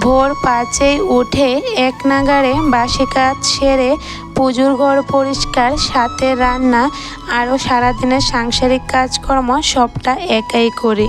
ভোর পাঁচেই উঠে এক নাগারে বাসি কাজ সেরে পুজোর ঘর পরিষ্কার, সাথে রান্না, আরও সারাদিনের সাংসারিক কাজকর্ম সবটা একাই করি।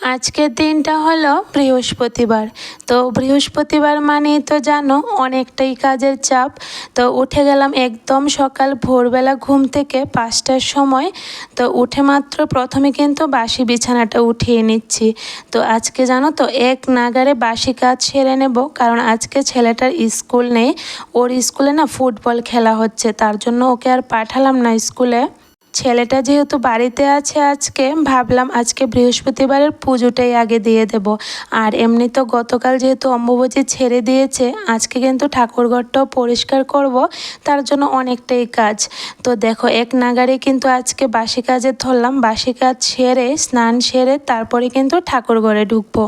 আজকের দিনটা হলো বৃহস্পতিবার। তো বৃহস্পতিবার মানেই তো জানো অনেকটাই কাজের চাপ। তো উঠে গেলাম একদম সকাল ভোরবেলা ঘুম থেকে পাঁচটার সময়। তো উঠে মাত্র প্রথমে কিন্তু বাসি বিছানাটা উঠিয়ে নিচ্ছি। তো আজকে জানো তো এক নাগারে বাসি কাজ সেরে নেব কারণ আজকে ছেলেটার স্কুল নেই। ওর স্কুলে না ফুটবল খেলা হচ্ছে, তার জন্য ওকে আর পাঠালাম না স্কুলে। ছেলেটা যেহেতু বাড়িতে আছে আজকে, ভাবলাম আজকে বৃহস্পতিবারের পুজোটাই আগে দিয়ে দেব। আর এমনি তো গতকাল যেহেতু অম্বুবচী ছেড়ে দিয়েছে, আজকে কিন্তু ঠাকুরঘরটাও পরিষ্কার করব, তার জন্য অনেকটাই কাজ। তো দেখো, এক নাগারে কিন্তু আজকে বাসি কাজে ধরলাম, বাসি কাজ সেরে, স্নান সেরে তারপরে কিন্তু ঠাকুর ঘরে ঢুকবো।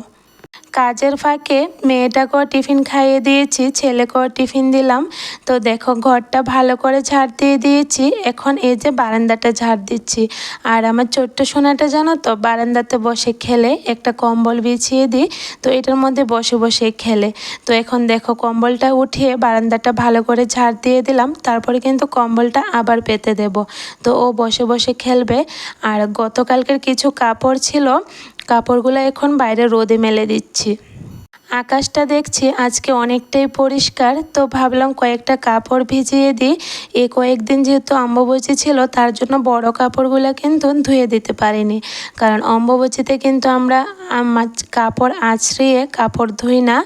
কাজের ফাঁকে মেয়েটাকেও টিফিন খাইয়ে দিয়েছি, ছেলেকেও টিফিন দিলাম। তো দেখো, ঘরটা ভালো করে ঝাড় দিয়ে দিয়েছি। এখন এই যে বারান্দাটা ঝাড় দিচ্ছি। আর আমার ছোট্ট সোনাটা জানো তো, বারান্দাতে বসে খেলে। একটা কম্বল বিছিয়ে দিই, তো এটার মধ্যে বসে বসে খেলে। তো এখন দেখো, কম্বলটা উঠিয়ে বারান্দাটা ভালো করে ঝাড় দিয়ে দিলাম। তারপরে কিন্তু কম্বলটা আবার পেতে দেব। তো ও বসে বসে খেলবে। আর গতকালকের কিছু কাপড় ছিল কাপড়গুলো এখন বাইরে রোদে মেলে দিচ্ছি। আকাশটা দেখছি আজকে অনেকটাই পরিষ্কার, তো ভাবলাম কয়েকটা কাপড় ভিজিয়ে দিই। এ কয়েকদিন যেহেতু অম্বুবচী ছিল, তার জন্য বড় কাপড়গুলো কিন্তু ধুয়ে দিতে পারিনি। কারণ অম্বুবচীতে কিন্তু আমরা কাপড় আছড়িয়ে কাপড় ধুই না,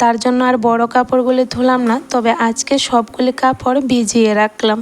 তার জন্য আর বড় কাপড়গুলি ধুলাম না। তবে আজকে সবগুলি কাপড় ভিজিয়ে রাখলাম।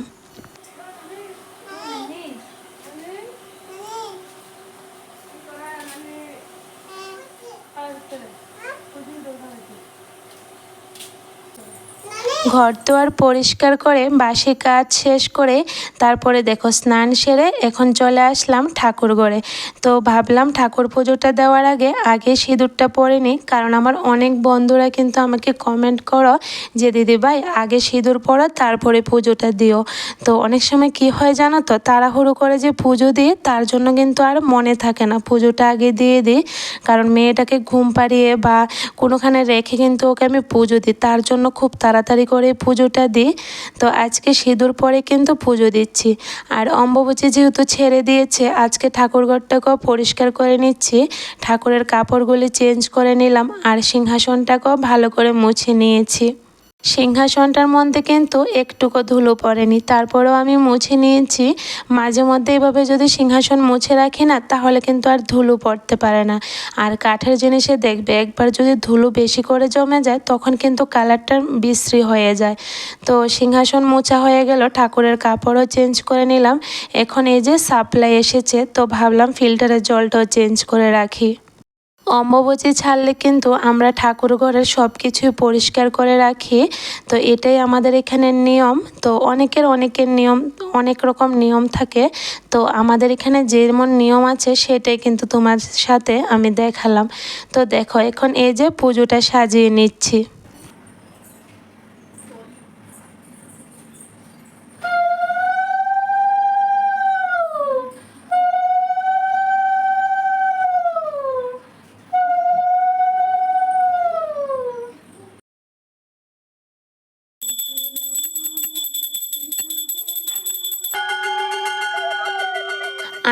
ঘর দুয়ার পরিষ্কার করে, বাসি কাজ শেষ করে, তারপরে দেখো স্নান সেরে এখন চলে আসলাম ঠাকুর ঘরে। তো ভাবলাম ঠাকুর পুজোটা দেওয়ার আগে আগে সিঁদুরটা পরে নিই, কারণ আমার অনেক বন্ধুরা কিন্তু আমাকে কমেন্ট করো যে, দিদি ভাই, আগে সিঁদুর পরো, তারপরে পুজোটা দিও। তো অনেক সময় কি হয় জানো তো, তাড়াহুড়ো করে যে পুজো দিই, তার জন্য কিন্তু আর মনে থাকে না, পুজোটা আগে দিয়ে দিই। কারণ মেয়েটাকে ঘুম পাড়িয়ে বা কোনোখানে রেখে কিন্তু ওকে আমি পুজো দিই, তার জন্য খুব তাড়াতাড়ি করে পুজোটা দিই। তো আজকে সিঁদুর পরে কিন্তু পুজো দিচ্ছি। আর অম্বুবচী যেহেতু ছেড়ে দিয়েছে, আজকে ঠাকুরঘরটাকেও পরিষ্কার করে নিচ্ছি। ঠাকুরের কাপড়গুলি চেঞ্জ করে নিলাম আর সিংহাসনটাকেও ভালো করে মুছে নিয়েছি। সিংহাসনটার মধ্যে কিন্তু একটুকু ধুলো পড়েনি। তারপরেও আমি মুছে নিয়েছি। মাঝে মধ্যে এভাবে যদি সিংহাসন মুছে রাখি না, তাহলে কিন্তু আর ধুলো পড়তে পারে না। আর কাঠের জিনিসে দেখবে, একবার যদি ধুলো বেশি করে জমে যায়, তখন কিন্তু কালারটা বিশ্রী হয়ে যায়। তো সিংহাসন মোছা হয়ে গেল, ঠাকুরের কাপড়ও চেঞ্জ করে নিলাম। এখন এই যে সাপ্লাই এসেছে, তো ভাবলাম ফিল্টারের জলটাও চেঞ্জ করে রাখি। অম্বুবচী ছাড়লে কিন্তু আমরা ঠাকুর ঘরের সব কিছুই পরিষ্কার করে রাখি। তো এটাই আমাদের এখানের নিয়ম। তো অনেকের অনেকের নিয়ম, অনেক রকম নিয়ম থাকে। তো আমাদের এখানে যেমন নিয়ম আছে, সেটাই কিন্তু তোমার সাথে আমি দেখালাম। তো দেখো, এখন এই যে পুজোটা সাজিয়ে নিচ্ছি।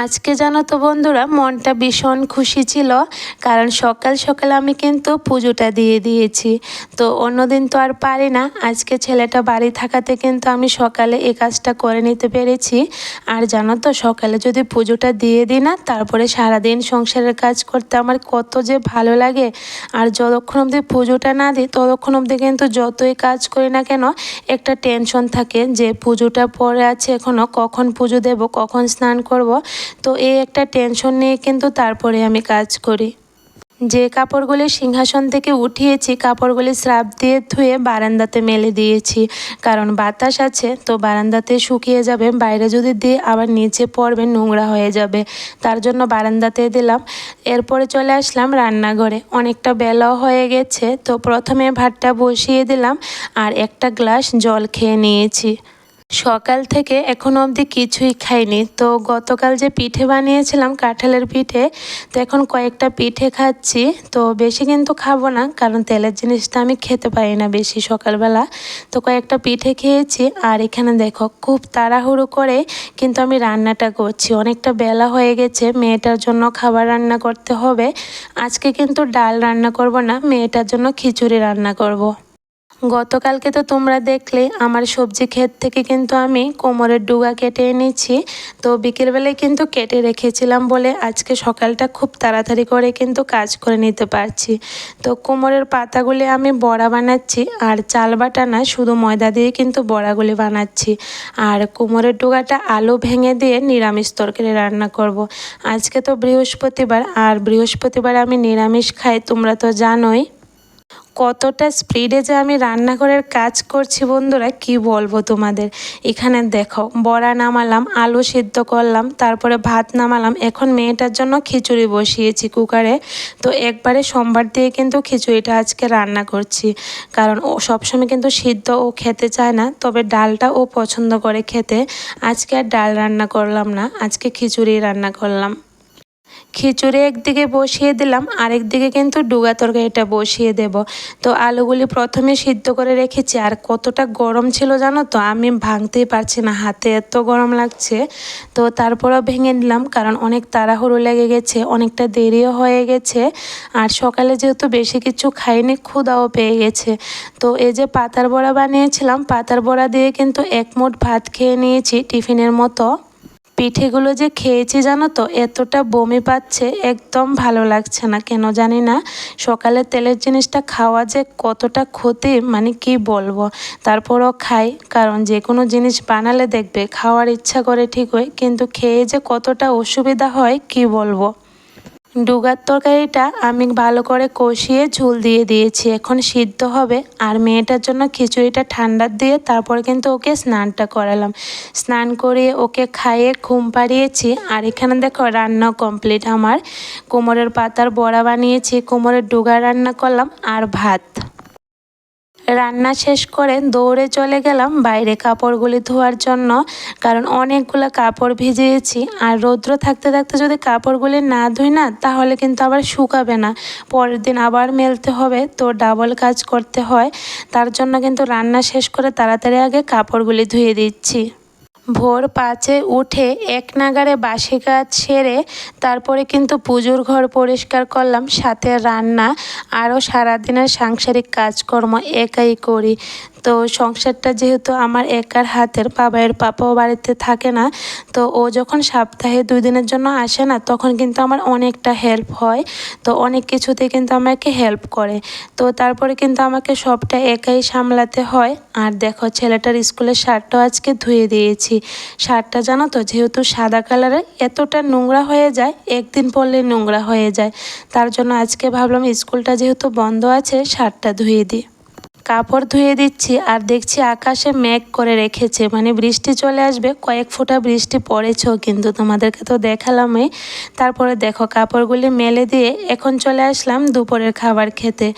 আজকে জানো তো বন্ধুরা, মনটা ভীষণ খুশি ছিল, কারণ সকাল সকাল আমি কিন্তু পুজোটা দিয়ে দিয়েছি। তো অন্যদিন তো আর পারি না, আজকে ছেলেটা বাড়ি থাকাতে কিন্তু আমি সকালে এই কাজটা করে নিতে পেরেছি। আর জানো তো, সকালে যদি পুজোটা দিয়ে দিই না, তারপরে সারাদিন সংসারের কাজ করতে আমার কত যে ভালো লাগে। আর যতক্ষণ অবধি পুজোটা না দিই, ততক্ষণ অবধি কিন্তু যতই কাজ করি না কেন, একটা টেনশন থাকে যে পুজোটা পরে আছে এখনও কখন পুজো দেব, কখন স্নান করব। তো এই একটা টেনশন নিয়ে কিন্তু তারপরে আমি কাজ করি। যে কাপড়গুলি সিংহাসন থেকে উঠিয়েছি, কাপড়গুলি স্রাব দিয়ে ধুয়ে বারান্দাতে মেলে দিয়েছি। কারণ বাতাস আছে, তো বারান্দাতে শুকিয়ে যাবে, বাইরে যদি দিয়ে আবার নিচে পড়বে, নোংরা হয়ে যাবে। তার জন্য বারান্দাতে দিলাম। এরপরে চলে আসলাম রান্নাঘরে। অনেকটা বেলাও হয়ে গেছে, তো প্রথমে ভাতটা বসিয়ে দিলাম আর একটা গ্লাস জল খেয়ে নিয়েছি। সকাল থেকে এখনও অবধি কিছুই খাইনি। তো গতকাল যে পিঠে বানিয়েছিলাম কাঁঠালের পিঠে, তো এখন কয়েকটা পিঠে খাচ্ছি। তো বেশি কিন্তু খাব না, কারণ তেলের জিনিসটা আমি খেতে পারি না বেশি সকালবেলা। তো কয়েকটা পিঠে খেয়েছি, আর এখানে দেখো খুব তাড়াহুড়ো করে কিন্তু আমি রান্নাটা করছি। অনেকটা বেলা হয়ে গেছে, মেয়েটার জন্য খাবার রান্না করতে হবে। আজকে কিন্তু ডাল রান্না করব না, মেয়েটার জন্য খিচুড়ি রান্না করব। গতকালকে তো তোমরা দেখলে আমার সবজি ক্ষেত থেকে কিন্তু আমি কোমরের ডুগা কেটে এনেছি। তো বিকেলবেলায় কিন্তু কেটে রেখেছিলাম বলে আজকে সকালটা খুব তাড়াতাড়ি করে কিন্তু কাজ করে নিতে পারছি। তো কোমরের পাতাগুলি আমি বড়া বানাচ্ছি আর চাল বাটা না, শুধু ময়দা দিয়ে কিন্তু বড়াগুলি বানাচ্ছি। আর কোমরের ডুগাটা আলু ভেঙে দিয়ে নিরামিষ তরকারি রান্না করব। আজকে তো বৃহস্পতিবার, আর বৃহস্পতিবার আমি নিরামিষ খাই, তোমরা তো জানোই। কতটা স্পিডে যে আমি রান্নাঘরের কাজ করছি বন্ধুরা, কি বলব তোমাদের? এখানে দেখো, বড়া নামালাম, আলু সিদ্ধ করলাম, তারপরে ভাত নামালাম। এখন মেয়েটার জন্য খিচুড়ি বসিয়েছি কুকারে। তো একবারে সোমবার দিয়ে কিন্তু খিচুড়িটা আজকে রান্না করছি। কারণ ও সবসময় কিন্তু সিদ্ধ ও খেতে চায় না, তবে ডালটা ও পছন্দ করে খেতে। আজকে আর ডাল রান্না করলাম না, আজকে খিচুড়ি রান্না করলাম। খিচুড়ি একদিকে বসিয়ে দিলাম আরেকদিকে কিন্তু ডুগা তরকারিটা বসিয়ে দেব। তো আলুগুলি প্রথমে সিদ্ধ করে রেখেছি, আর কতটা গরম ছিল জানো তো, আমি ভাঙতেই পারছি না, হাতে এত গরম লাগছে। তো তারপরেও ভেঙে নিলাম, কারণ অনেক তাড়াহুড়ো লেগে গেছে, অনেকটা দেরিও হয়ে গেছে, আর সকালে যেহেতু বেশি কিছু খাইনি ক্ষুদাও পেয়ে গেছে। তো এই যে পাতার বড়া বানিয়েছিলাম, পাতার বড়া দিয়ে কিন্তু এক ভাত খেয়ে নিয়েছি টিফিনের মতো। পিঠেগুলো যে খেয়েছি জানো তো, এতটা বমি পাচ্ছে, একদম ভালো লাগছে না। কেন জানি না, সকালে তেলের জিনিসটা খাওয়া যে কতটা ক্ষতি মানে কি বলব? তারপরও খাই, কারণ যে কোনো জিনিস বানালে দেখবে, খাওয়ার ইচ্ছা করে ঠিক ঠিকই, কিন্তু খেয়ে যে কতটা অসুবিধা হয়, কি বলব? ডুগার তরকারিটা আমি ভালো করে কষিয়ে ঝুল দিয়ে দিয়েছি। এখন সিদ্ধ হবে আর মেয়েটার জন্য খিচুড়িটা ঠান্ডার দিয়ে তারপরে কিন্তু ওকে স্নানটা করালাম। স্নান করিয়ে ওকে খাইয়ে ঘুম পাড়িয়েছি আর এখানে দেখো রান্না কমপ্লিট। আমার কোমরের পাতার বড়া বানিয়েছি, কোমরের ডুগা রান্না করলাম আর ভাত। রান্না শেষ করে দৌড়ে চলে গেলাম বাইরে কাপড়গুলি ধোয়ার জন্য, কারণ অনেকগুলো কাপড় ভিজিয়েছি। আর রৌদ্র থাকতে থাকতে যদি কাপড়গুলি না ধুই না, তাহলে কিন্তু আবার শুকাবে না। পরের দিন আবার মেলতে হবে, তো ডাবল কাজ করতে হয়। তার জন্য কিন্তু রান্না শেষ করে তাড়াতাড়ি আগে কাপড়গুলি ধুয়ে দিচ্ছি। ভোর পাঁচে উঠে এক নাগারে বাসি কাজ সেরে তারপরে কিন্তু পুজোর ঘর পরিষ্কার করলাম, সাথে রান্না, আরও সারাদিনের সাংসারিক কাজকর্ম একাই করি। তো সংসারটা যেহেতু আমার একার হাতের বাবাইয়ের পাপাও বাড়িতে থাকে না, তো ও যখন সপ্তাহে দুই দিনের জন্য আসে না, তখন কিন্তু আমার অনেকটা হেল্প হয়, তো অনেক কিছুতে কিন্তু আমাকে হেল্প করে। তো তারপরে কিন্তু আমাকে সবটা একাই সামলাতে হয়। আর দেখো, ছেলেটার স্কুলের শার্টটাও আজকে ধুয়ে দিয়েছি। শার্টটা জানো তো, যেহেতু সাদা কালারের এতটা নোংরা হয়ে যায়, একদিন পরলে নোংরা হয়ে যায়। তার জন্য আজকে ভাবলাম স্কুলটা যেহেতু বন্ধ আছে, শার্টটা ধুয়ে দিই। কাপড় ধুয়ে দিচ্ছি আর দেখছি আকাশে মেঘ করে রেখেছে। মানে বৃষ্টি চলে আসবে, কয়েক ফোঁটা বৃষ্টি পড়েছেও কিন্তু তোমাদেরকে তো দেখালামই। তারপরে দেখো কাপড়গুলি মেলে দিয়ে এখন চলে আসলাম দুপুরের খাবার খেতে।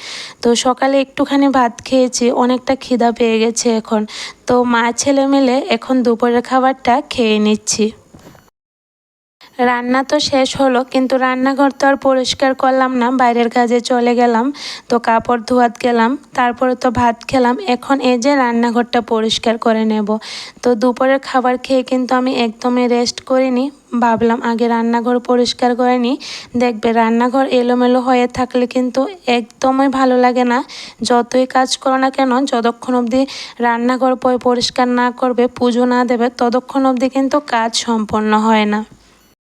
তো সকালে একটুখানি ভাত খেয়েছি, অনেকটা খিদা পেয়ে গেছে এখন। তো মা ছেলে মিলে এখন দুপুরের খাবারটা খেয়ে নিচ্ছি। রান্না তো শেষ হলো, কিন্তু রান্নাঘর তো আর পরিষ্কার করলাম না। বাইরের কাজে চলে গেলাম, তো কাপড় ধোয়াত গেলাম, তারপরে তো ভাত খেলাম। এখন এই যে রান্নাঘরটা পরিষ্কার করে নেব। তো দুপুরের খাবার খেয়ে কিন্তু আমি একদমই রেস্ট করিনি। ভাবলাম আগে রান্নাঘর পরিষ্কার করে নিই। দেখবে রান্নাঘর এলোমেলো হয়ে থাকলে কিন্তু একদমই ভালো লাগে না। যতই কাজ করো না কেন, যতক্ষণ অবধি রান্নাঘর পরিষ্কার না করবে, পুজো না দেবে, ততক্ষণ অবধি কিন্তু কাজ সম্পন্ন হয় না।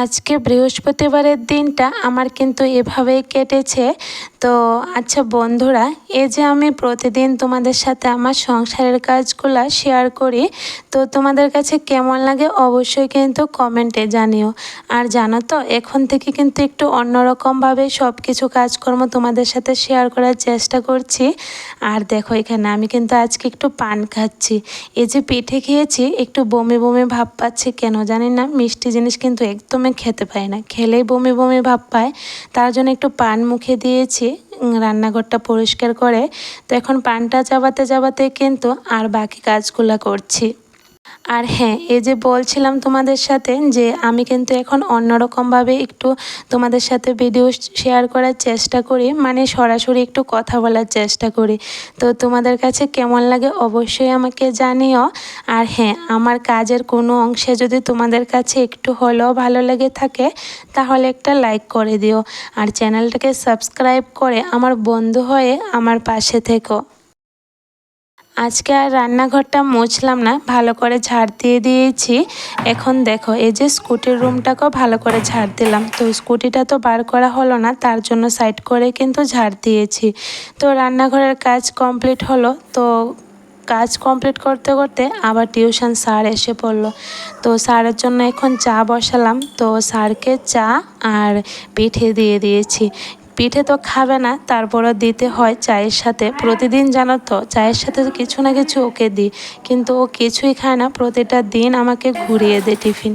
আজকে বৃহস্পতিবারের দিনটা আমার কিন্তু এভাবেই কেটেছে। তো আচ্ছা বন্ধুরা, এই যে আমি প্রতিদিন তোমাদের সাথে আমার সংসারের কাজগুলো শেয়ার করি, তো তোমাদের কাছে কেমন লাগে অবশ্যই কিন্তু কমেন্টে জানিও। আর জানো তো, এখন থেকে কিন্তু একটু অন্যরকমভাবে সব কিছু কাজকর্ম তোমাদের সাথে শেয়ার করার চেষ্টা করছি। আর দেখো এখানে আমি কিন্তু আজকে একটু পান খাচ্ছি। এই যে পিঠে খেয়েছি, একটু বমি বমি ভাব পাচ্ছে কেন জানি না, মিষ্টি জিনিস কিন্তু একদমই খেতে পাই না। খেলেই বমি বমি ভাব পায়। তার জন্য একটু পান মুখে দিয়েছি রান্নাঘরটা পরিষ্কার করে। তো এখন পানটা চাবাতে চাবাতে কিন্তু আর বাকি কাজগুলো করছি। আর হ্যাঁ এই যে বলছিলাম তোমাদের সাথে যে আমি কিন্তু এখন অন্যরকমভাবে একটু তোমাদের সাথে ভিডিও শেয়ার করার চেষ্টা করি মানে সরাসরি একটু কথা বলার চেষ্টা করি। তো তোমাদের কাছে কেমন লাগে অবশ্যই আমাকে জানিও। আর হ্যাঁ আমার কাজের কোনো অংশে যদি তোমাদের কাছে একটু হলেও ভালো লেগে থাকে, তাহলে একটা লাইক করে দিও। আর চ্যানেলটাকে সাবস্ক্রাইব করে আমার বন্ধু হয়ে আমার পাশে থেকো। আজকে আর রান্নাঘরটা মুছলাম না, ভালো করে ঝাড় দিয়ে দিয়েছি। এখন দেখো, এই যে স্কুটির রুমটাকেও ভালো করে ঝাড় দিলাম। তো স্কুটিটা তো বার করা হলো না, তার জন্য সাইড করে কিন্তু ঝাড় দিয়েছি। তো রান্নাঘরের কাজ কমপ্লিট হলো। তো কাজ কমপ্লিট করতে করতে আবার টিউশন স্যার এসে পড়ল। তো স্যারের জন্য এখন চা বসালাম। তো স্যারকে চা আর পিঠে দিয়ে দিয়েছি। পিঠে তো খাবে না, তারপরও দিতে হয় চায়ের সাথে। প্রতিদিন জানো তো, চায়ের সাথে কিছু না কিছু ওকে দিই। কিন্তু ও কিছুই খায় না, প্রতিটা দিন আমাকে ঘুরিয়ে দেয় টিফিন।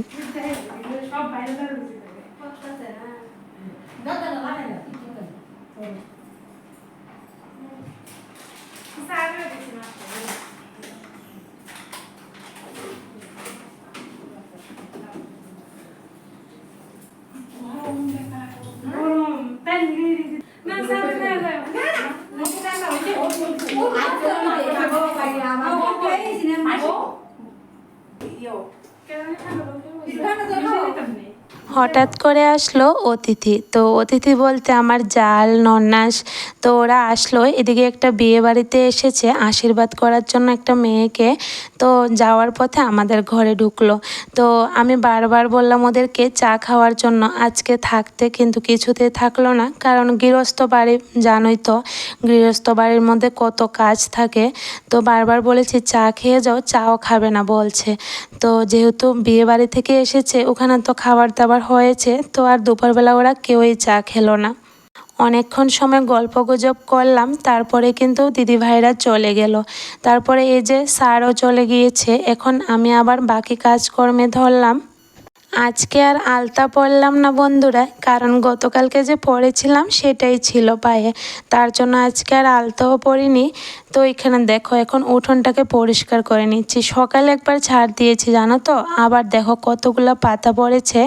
યો કે આ નજર ખાઓ તમને হঠাৎ করে আসলো অতিথি। তো অতিথি বলতে আমার জাল, নন্নাস, তো ওরা আসলো। এদিকে একটা বিয়ে বাড়িতে এসেছে, আশীর্বাদ করার জন্য একটা মেয়েকে। তো যাওয়ার পথে আমাদের ঘরে ঢুকলো। তো আমি বারবার বললাম ওদেরকে চা খাওয়ার জন্য। আজকে থাকতে কিন্তু কিছুতে থাকল না, কারণ গৃহস্থ বাড়ি, জানোই তো, গৃহস্থ বাড়ির মধ্যে কত কাজ থাকে। তো বারবার বলেছি, চা খেয়ে যাও, চাও খাবে না, বলছে। তো যেহেতু বিয়ে বাড়ি থেকে এসেছে, ওখানে তো খাবার দাবার হয়েছে, তো আর দুপুরবেলা ওরা কেউই চা খেলো না। অনেকক্ষণ সময় গল্প গুজব করলাম, তারপরে কিন্তু দিদিভাইরা চলে গেল। তারপরে এই যে স্যারও চলে গিয়েছে, এখন আমি আবার বাকি কাজকর্মে ধরলাম। আজকে আর আলতা পরলাম না বন্ধুরা, কারণ গতকালকে যে পরেছিলাম সেটাই ছিল পায়ে। তার জন্য আজকে আর আলতাও পরিনি। তো এখানে দেখো, এখন উঠোনটাকে পরিষ্কার করে নিচ্ছি। সকালে একবার ছাড় দিয়েছি, জানো তো? আবার দেখো কতগুলো পাতা পড়েছে।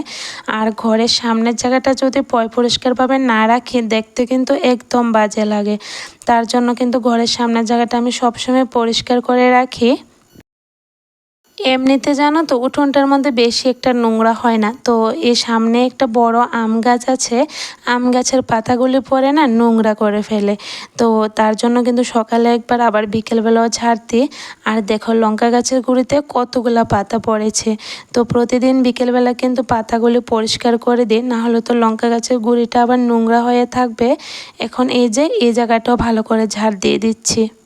আর ঘরের সামনের জায়গাটা যদি পরিষ্কারভাবে না রাখি, দেখতে কিন্তু একদম বাজে লাগে। তার জন্য কিন্তু ঘরের সামনের জায়গাটা আমি সবসময় পরিষ্কার করে রাখি। এমনিতে জানো তো উঠোনটার মধ্যে বেশি একটা নোংরা হয় না। তো এর সামনে একটা বড় আম গাছ আছে। আম গাছের পাতাগুলি পরে না নোংরা করে ফেলে। তো তার জন্য কিন্তু সকালে একবার, আবার বিকেলবেলাও ছাড় দিই। আর দেখো লঙ্কা গাছের গুঁড়িতে কতগুলা পাতা পড়েছে। তো প্রতিদিন বিকেলবেলা কিন্তু পাতাগুলি পরিষ্কার করে দিই। না হলে তো লঙ্কা গাছের গুঁড়িটা আবার নোংরা হয়ে থাকবে। এখন এই যে, এই জায়গাটাও ভালো করে ঝাড় দিয়ে দিচ্ছি।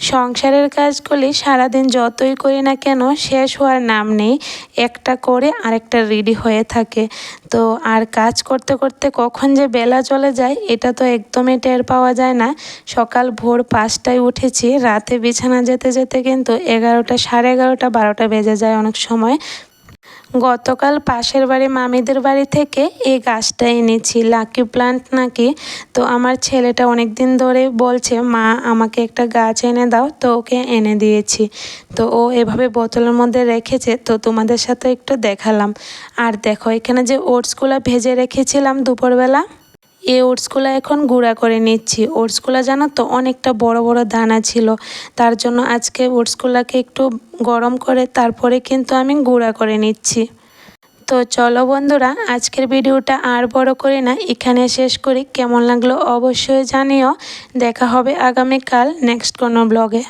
সংসারের কাজগুলি সারাদিন যতই করি না কেন শেষ হওয়ার নাম নেই। একটা করে আরেকটা রেডি হয়ে থাকে। তো আর কাজ করতে করতে কখন যে বেলা চলে যায়, এটা তো একদমই টের পাওয়া যায় না। সকাল ভোর পাঁচটায় উঠেছি, রাতে বিছানা যেতে যেতে কিন্তু এগারোটা, সাড়ে এগারোটা, বারোটা বেজে যায় অনেক সময়। গতকাল পাশের বাড়ি মামিদের বাড়ি থেকে এই গাছটা এনেছি, লাকি প্লান্ট নাকি? তো আমার ছেলেটা অনেক দিন ধরে বলছে, মা, আমাকে একটা গাছ এনে দাও, তো ওকে এনে দিয়েছি। তো ও এভাবে বোতলের মধ্যে রেখেছে, তো তোমাদের সাথে একটু দেখালাম। আর দেখো, এখানে যে ওটসগুলো ভেজে রেখেছিলাম দুপুরবেলা এই ওটসগুলো এখন গুঁড়া করে নিচ্ছি। ওটসগুলো জানো তো, অনেকটা বড় বড় দানা ছিল। তার জন্য আজকে ওটসগুলোকে একটু গরম করে তারপরে কিন্তু আমি গুঁড়া করে নিচ্ছি। তো চলো বন্ধুরা, আজকের ভিডিওটা আর বড় করি না, এখানে শেষ করি। কেমন লাগল অবশ্যই জানিও। দেখা হবে আগামীকাল নেক্সট কোনো ব্লগে।